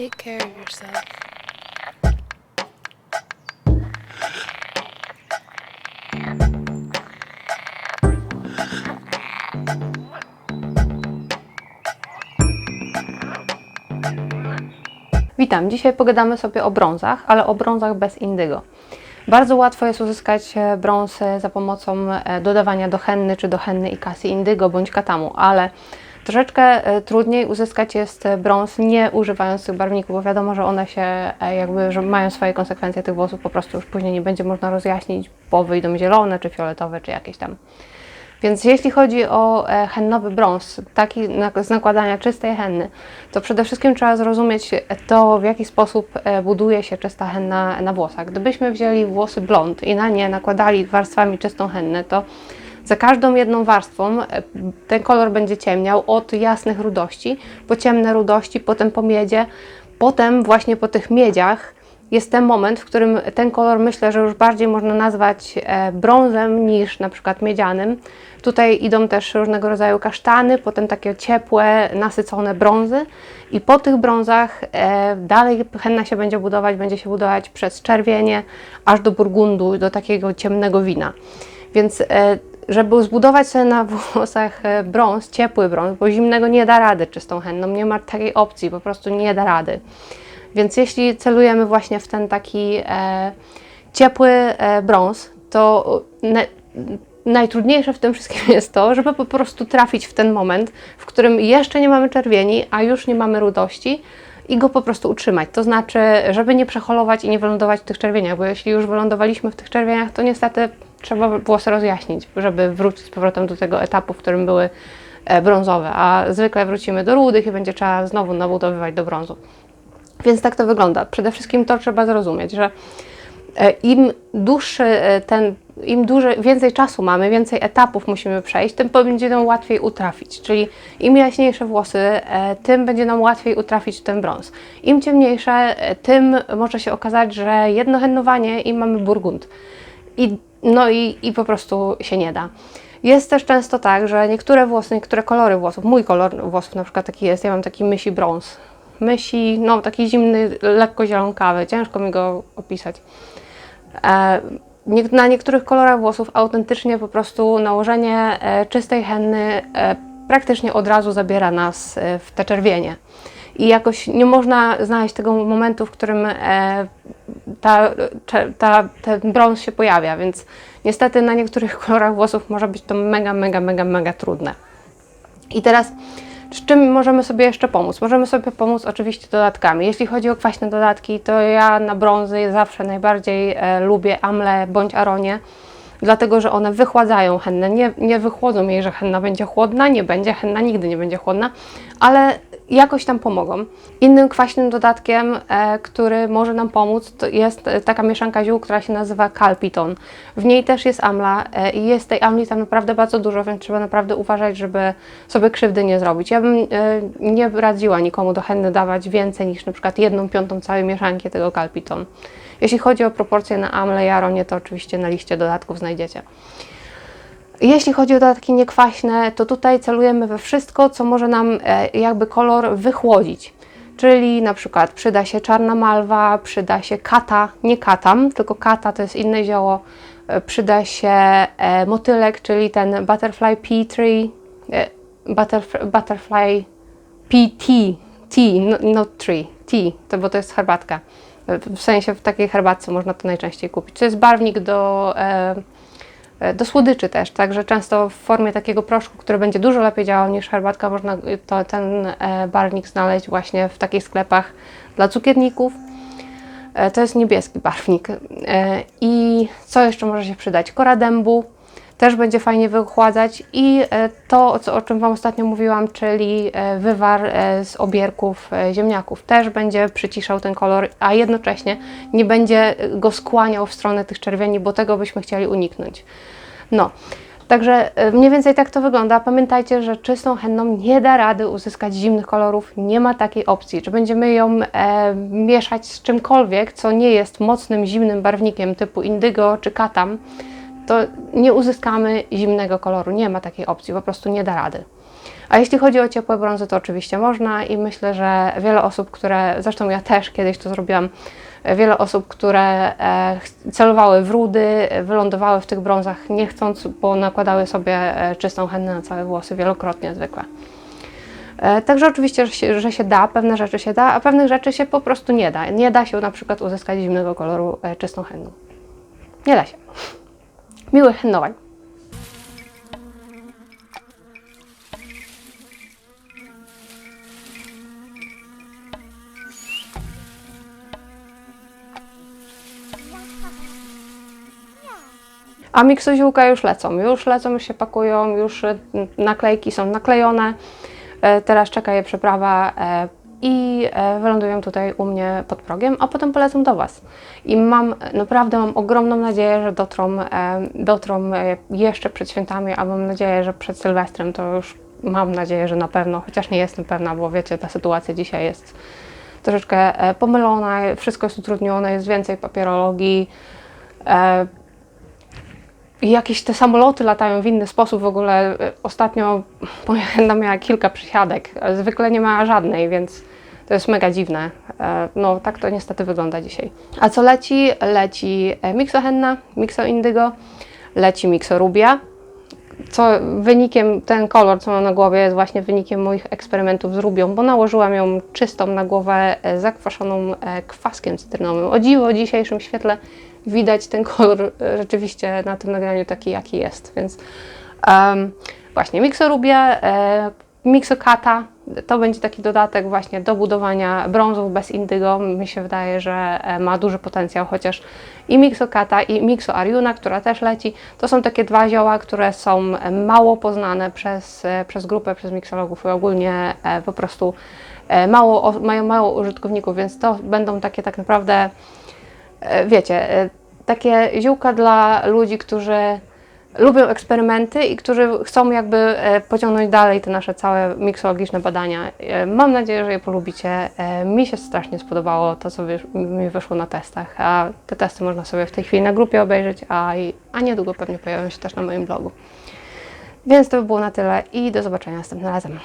Take care of yourself. Witam. Dzisiaj pogadamy sobie o brązach, ale o brązach bez indygo. Bardzo łatwo jest uzyskać e, brąz e, za pomocą e, dodawania do henny czy do henny i kasy indygo bądź katamu, ale troszeczkę e, trudniej uzyskać jest e, brąz nie używając tych barwników, bo wiadomo, że one się e, jakby, że mają swoje konsekwencje tych włosów, po prostu już później nie będzie można rozjaśnić, bo wyjdą zielone czy fioletowe czy jakieś tam. Więc jeśli chodzi o hennowy brąz, taki z nakładania czystej henny, to przede wszystkim trzeba zrozumieć to, w jaki sposób buduje się czysta henna na włosach. Gdybyśmy wzięli włosy blond i na nie nakładali warstwami czystą hennę, to za każdą jedną warstwą e, ten kolor będzie ciemniał od jasnych rudości, po ciemne rudości, potem po miedzie, potem właśnie po tych miedziach jest ten moment, w którym ten kolor myślę, że już bardziej można nazwać e, brązem niż na przykład miedzianym. Tutaj idą też różnego rodzaju kasztany, potem takie ciepłe, nasycone brązy i po tych brązach e, dalej henna się będzie budować, będzie się budować przez czerwienie aż do burgundu, do takiego ciemnego wina. Więc żeby zbudować sobie na włosach e, brąz, ciepły brąz, bo zimnego nie da rady czystą henną, nie ma takiej opcji, po prostu nie da rady. Więc jeśli celujemy właśnie w ten taki e, ciepły e, brąz, to na, najtrudniejsze w tym wszystkim jest to, żeby po prostu trafić w ten moment, w którym jeszcze nie mamy czerwieni, a już nie mamy rudości i go po prostu utrzymać. To znaczy, żeby nie przeholować i nie wylądować w tych czerwieniach, bo jeśli już wylądowaliśmy w tych czerwieniach, to niestety trzeba włosy rozjaśnić, żeby wrócić z powrotem do tego etapu, w którym były e, brązowe, a zwykle wrócimy do rudych i będzie trzeba znowu nabudowywać do brązu. Więc tak to wygląda. Przede wszystkim to trzeba zrozumieć, że e, im dłuższy e, ten, im dłużej, więcej czasu mamy, więcej etapów musimy przejść, tym będzie nam łatwiej utrafić. Czyli im jaśniejsze włosy, tym będzie nam łatwiej utrafić ten brąz. Im ciemniejsze, tym może się okazać, że jedno hennowanie i mamy burgund. I, no i, i po prostu się nie da. Jest też często tak, że niektóre włosy, niektóre kolory włosów, mój kolor włosów na przykład taki jest, ja mam taki mysi brąz. Mysi, no taki zimny, lekko zielonkawy, ciężko mi go opisać. E, nie, na niektórych kolorach włosów autentycznie po prostu nałożenie e, czystej henny e, praktycznie od razu zabiera nas e, w te czerwienie. I jakoś nie można znaleźć tego momentu, w którym e, ta, ta, ten brąz się pojawia, więc niestety na niektórych kolorach włosów może być to mega, mega, mega, mega trudne. I teraz z czym możemy sobie jeszcze pomóc? Możemy sobie pomóc oczywiście dodatkami. Jeśli chodzi o kwaśne dodatki, to ja na brązy zawsze najbardziej e, lubię amle bądź aronie, dlatego że one wychładzają hennę. Nie, nie wychłodzą jej, że henna będzie chłodna, nie będzie, henna nigdy nie będzie chłodna, ale jakoś tam pomogą. Innym kwaśnym dodatkiem, e, który może nam pomóc, jest e, taka mieszanka ziół, która się nazywa Calpiton. W niej też jest amla e, i jest tej amli tam naprawdę bardzo dużo, więc trzeba naprawdę uważać, żeby sobie krzywdy nie zrobić. Ja bym e, nie radziła nikomu do henny dawać więcej niż na przykład jedną piątą całej mieszanki tego Calpiton. Jeśli chodzi o proporcje na amle i aronie, to oczywiście na liście dodatków znajdziecie. Jeśli chodzi o dodatki niekwaśne, to tutaj celujemy we wszystko, co może nam e, jakby kolor wychłodzić. Czyli na przykład przyda się czarna malwa, przyda się kata, nie katam, tylko kata to jest inne zioło, e, przyda się e, motylek, czyli ten butterfly pea tree, e, butterf- butterfly PT, tea, no, not tree, tea, to, bo to jest herbatka. W sensie w takiej herbatce można to najczęściej kupić. To jest barwnik do, e, e, do słodyczy też, także często w formie takiego proszku, który będzie dużo lepiej działał niż herbatka, można to, ten e, barwnik znaleźć właśnie w takich sklepach dla cukierników. To jest niebieski barwnik. I co jeszcze może się przydać? Kora dębu też będzie fajnie wychładzać i e, to, o czym Wam ostatnio mówiłam, czyli e, wywar e, z obierków ziemniaków, też będzie przyciszał ten kolor, a jednocześnie nie będzie go skłaniał w stronę tych czerwieni, bo tego byśmy chcieli uniknąć. No, Także mniej więcej tak to wygląda. Pamiętajcie, że czystą henną nie da rady uzyskać zimnych kolorów, nie ma takiej opcji. Czy będziemy ją e, mieszać z czymkolwiek, co nie jest mocnym, zimnym barwnikiem typu indygo czy katam, to nie uzyskamy zimnego koloru. Nie ma takiej opcji, po prostu nie da rady. A jeśli chodzi o ciepłe brązy, to oczywiście można i myślę, że wiele osób, które, zresztą ja też kiedyś to zrobiłam, wiele osób, które e, celowały w rudy, wylądowały w tych brązach nie chcąc, bo nakładały sobie e, czystą hennę na całe włosy wielokrotnie zwykle. E, Także oczywiście, że się, że się da, pewne rzeczy się da, a pewnych rzeczy się po prostu nie da. Nie da się na przykład uzyskać zimnego koloru czystą henną. Nie da się. Miłych hennowań. A miksoziółka już lecą, już lecą, już się pakują, już e, naklejki są naklejone. E, Teraz czeka je przeprawa e, i e, wylądują tutaj u mnie pod progiem, a potem polecą do Was. I mam, naprawdę mam ogromną nadzieję, że dotrą, e, dotrą e, jeszcze przed świętami, a mam nadzieję, że przed Sylwestrem to już mam nadzieję, że na pewno, chociaż nie jestem pewna, bo wiecie, ta sytuacja dzisiaj jest troszeczkę pomylona, wszystko jest utrudnione, jest więcej papierologii. I jakieś te samoloty latają w inny sposób. W ogóle ostatnio moja miała kilka przysiadek. Zwykle nie ma żadnej, więc to jest mega dziwne. E, No tak to niestety wygląda dzisiaj. A co leci? Leci e, Mixo Henna, Mixo Indigo, leci Mixo Rubia. Co wynikiem, ten kolor, co mam na głowie, jest właśnie wynikiem moich eksperymentów z rubią, bo nałożyłam ją czystą na głowę, e, zakwaszoną kwaskiem cytrynowym. O dziwo, w dzisiejszym świetle widać ten kolor rzeczywiście na tym nagraniu taki, jaki jest, więc em, właśnie Mixo Rubia, e, Mixo Kata, to będzie taki dodatek właśnie do budowania brązów bez indygo. Mi się wydaje, że e, ma duży potencjał, chociaż i Mixo Kata i Mixo Ariuna, która też leci, to są takie dwa zioła, które są e, mało poznane przez, e, przez grupę, przez miksologów i ogólnie po prostu mało, mają mało użytkowników, więc to będą takie tak naprawdę wiecie, takie ziółka dla ludzi, którzy lubią eksperymenty i którzy chcą jakby e, pociągnąć dalej te nasze całe miksologiczne badania. E, Mam nadzieję, że je polubicie. E, Mi się strasznie spodobało to, co mi wyszło na testach, a te testy można sobie w tej chwili na grupie obejrzeć, a, a niedługo pewnie pojawią się też na moim blogu. Więc to by było na tyle i do zobaczenia następnym razem.